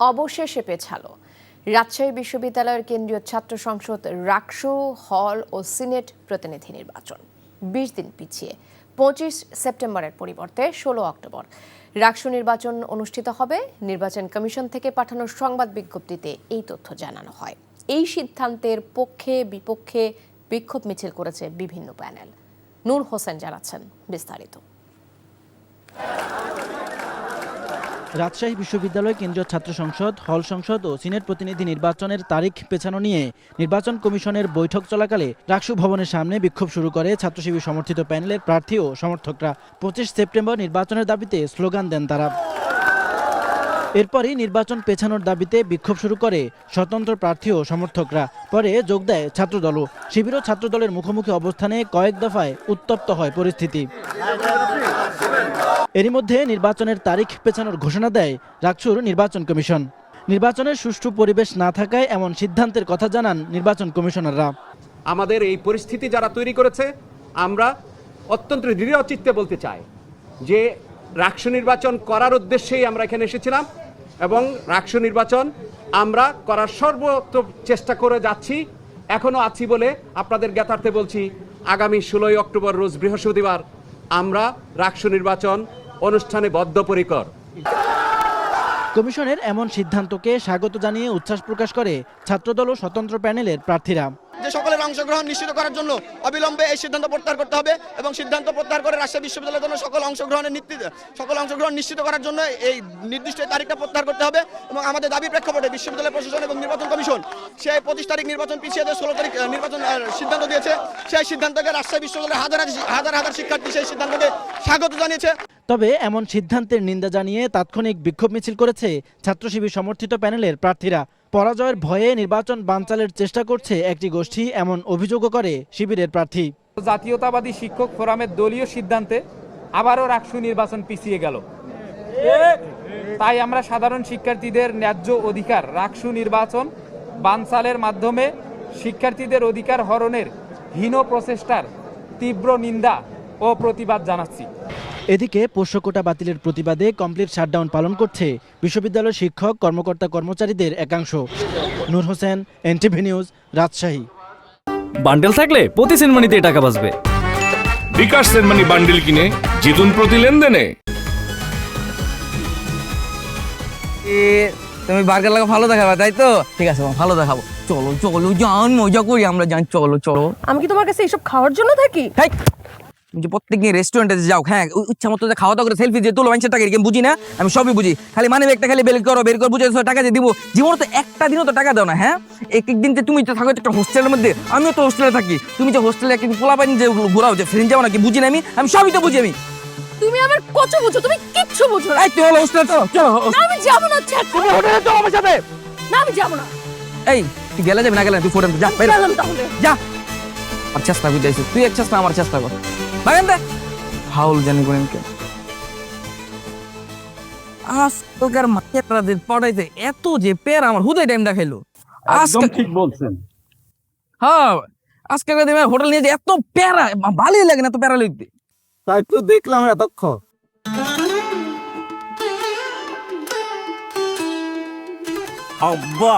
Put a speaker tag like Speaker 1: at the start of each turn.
Speaker 1: অবশেষে পেছালো। রাজশাহী বিশ্ববিদ্যালয়ের কেন্দ্রীয় ছাত্র সংসদ রাকসু হল ও সিনেট প্রতিনিধি নির্বাচন। বিশ দিন পিছিয়ে, পঁচিশ সেপ্টেম্বরের পরিবর্তে ষোলো অক্টোবর। রাকসু নির্বাচন অনুষ্ঠিত হবে। নির্বাচন কমিশন থেকে পাঠানো সংবাদ বিজ্ঞপ্তিতে এই তথ্য জানানো হয়। এই সিদ্ধান্তের পক্ষে বিপক্ষে বিক্ষোভ মিছিল করেছে বিভিন্ন প্যানেল। নূর হোসেন জানাচ্ছেন বিস্তারিত।
Speaker 2: রাজশাহী বিশ্ববিদ্যালয় কেন্দ্রীয় ছাত্র সংসদ, হল সংসদ ও সিনেট প্রতিনিধি নির্বাচনের তারিখ পেছানো নিয়ে নির্বাচন কমিশনের বৈঠক চলাকালে রাকসু ভবনের সামনে বিক্ষোভ শুরু করে ছাত্রশিবির সমর্থিত প্যানেলের প্রার্থী ও সমর্থকরা। পঁচিশ সেপ্টেম্বর নির্বাচনের দাবিতে স্লোগান দেন তারা। এরপরই নির্বাচন পেছানোর দাবিতে বিক্ষোভ শুরু করে স্বতন্ত্র প্রার্থী ও সমর্থকরা। পরে যোগ দেয় ছাত্রদলও। শিবির ও ছাত্রদলের মুখোমুখি অবস্থানে কয়েক দফায় উত্তপ্ত হয় পরিস্থিতি। এরই মধ্যে নির্বাচনের তারিখ পেছানোর ঘোষণা দেয় রাকসুর নির্বাচন কমিশন। নির্বাচনের সুষ্ঠু পরিবেশ না থাকায় এমন সিদ্ধান্তের কথা জানান নির্বাচন কমিশনাররা।
Speaker 3: আমাদের এই পরিস্থিতি যারা তৈরি করেছে, আমরা অত্যন্ত দৃঢ় চিত্তে বলতে চাই যে রাষ্ট্র নির্বাচন করার উদ্দেশ্যেই আমরা এখানে এসেছিলাম এবং রাষ্ট্র নির্বাচন আমরা করার সর্বোচ্চ চেষ্টা করে যাচ্ছি এখনও আছি বলে আপনাদের জ্ঞাতার্থে বলছি, আগামী ষোলোই অক্টোবর, রোজ বৃহস্পতিবার আমরা রাষ্ট্র নির্বাচন অনুষ্ঠানে বদ্ধপরিকর।
Speaker 2: কমিশনের এমন সিদ্ধান্তকে স্বাগত জানিয়ে উচ্ছ্বাস প্রকাশ করে ছাত্রদল ও স্বতন্ত্র প্যানেলের প্রার্থীরা।
Speaker 4: যে সকলের অংশগ্রহণ নিশ্চিত করার জন্য অবিলম্বে এই সিদ্ধান্ত প্রত্যাহার করতে হবে এবং সিদ্ধান্ত প্রত্যাহার করে রাজশাহী বিশ্ববিদ্যালয়ের জন্য সকল অংশগ্রহণের সকল অংশগ্রহণ নিশ্চিত করার জন্য এই নির্দিষ্ট তারিখটা প্রত্যাহার করতে হবে এবং আমাদের দাবি প্রেক্ষাপটে বিশ্ববিদ্যালয় প্রশাসন এবং নির্বাচন কমিশন সেই পঁচিশ তারিখ নির্বাচন পিছিয়ে দিয়ে ষোলো তারিখ নির্বাচন সিদ্ধান্ত দিয়েছে। সেই সিদ্ধান্তকে রাজশাহী বিশ্ববিদ্যালয়ের হাজার হাজার- হাজার হাজার শিক্ষার্থী সেই সিদ্ধান্তকে স্বাগত জানিয়েছে।
Speaker 2: তবে এমন সিদ্ধান্তের নিন্দা জানিয়ে তাৎক্ষণিক বিক্ষোভ মিছিল করেছে ছাত্রশিবির সমর্থিত প্যানেলের প্রার্থীরা। পরাজয়ের ভয়ে নির্বাচন বানচালের চেষ্টা করছে একটি গোষ্ঠী, এমন অভিযোগও করে শিবিরের প্রার্থী।
Speaker 5: জাতীয়তাবাদী শিক্ষক ফোরামের দলীয় সিদ্ধান্তে আবারও রাকসু নির্বাচন পিছিয়ে গেল। তাই আমরা সাধারণ শিক্ষার্থীদের ন্যায্য অধিকার, রাকসু নির্বাচন বানচালের মাধ্যমে শিক্ষার্থীদের অধিকার হরণের হীন প্রচেষ্টার তীব্র নিন্দা ও প্রতিবাদ জানাচ্ছি।
Speaker 2: এদিকে পোষ্যকোটা বাতিলের প্রতিবাদে কমপ্লিট শাটডাউন পালন করছে বিশ্ববিদ্যালয়ের শিক্ষক কর্মকর্তা কর্মচারীদের একাংশ। Noor Hossain NTV news Rajshahi.
Speaker 6: Bundle থাকলে প্রতি সেনমানিতে টাকা বাঁচবে।
Speaker 7: বিকাশ সেনমানি বান্ডিল কিনে জিতুন প্রতি লেনদেনে।
Speaker 8: তুমি বার্গার লাগা ভালো দেখাবে তাই তো? ঠিক আছে ভালো দেখাবো। চলো চলো জান মজা করি আমরা জান চলো চলো।
Speaker 9: আমি কি তোমার কাছে এইসব খাওয়ার জন্য থাকি?
Speaker 8: যে প্রত্যেকদিন রেস্টুরেন্টে যাও হ্যাঁ ইচ্ছা মতো খাওয়া দাওয়া করে সেলফি দিয়ে তোলো মানুষের টাকা এরকম বুঝি না? আমি সবই বুঝি। খালি মানে একটা খালি বের করো বের করে বুঝে টাকা দিয়ে দিব। জীবনে তো একটা দিনও তো টাকা দাও না হ্যাঁ? এক এক দিন যে তুমি তো থাকো একটা হোস্টেলের মধ্যে আমিও তো হোস্টেলে থাকি। তুমি যে হোস্টেলে একটা পোলা পাইনি যে ঘোরাও যে ফ্রেন্ড যাও নাকি বুঝি না আমি? আমি সবই তো বুঝি আমি।
Speaker 9: তুমি আমার কত বুঝো তুমি কিচ্ছু বুঝো না।
Speaker 8: এই তুই হলো হোস্টেলে চলো চলো
Speaker 9: আমি যাব না।
Speaker 8: তুমি হোটেলে চলো আমার সাথে।
Speaker 9: না আমি যাব না।
Speaker 8: এই তুই গেলে যাবে না গেলে তুই ফোরেন যা বেরো।
Speaker 9: গেলাম তাহলে।
Speaker 8: যা। আর চেষ্টা করতে আইছিস তুই এক চেষ্টা আমার চেষ্টা কর। বাগান দে হাউল জানি করেন কে আজকালকার মাঠেরাদের পড়াইতে এত যে পের আমার হুদাই টাইমটা খাইলো।
Speaker 10: একদম ঠিক বলছেন।
Speaker 8: হ্যাঁ আজকালকার দিনে হোটেল নিয়ে যে এত প্যারা ভালোই লাগে না এত প্যারা লিখতে
Speaker 10: তাই তো দেখলাম এতক্ষণ। আব্বা।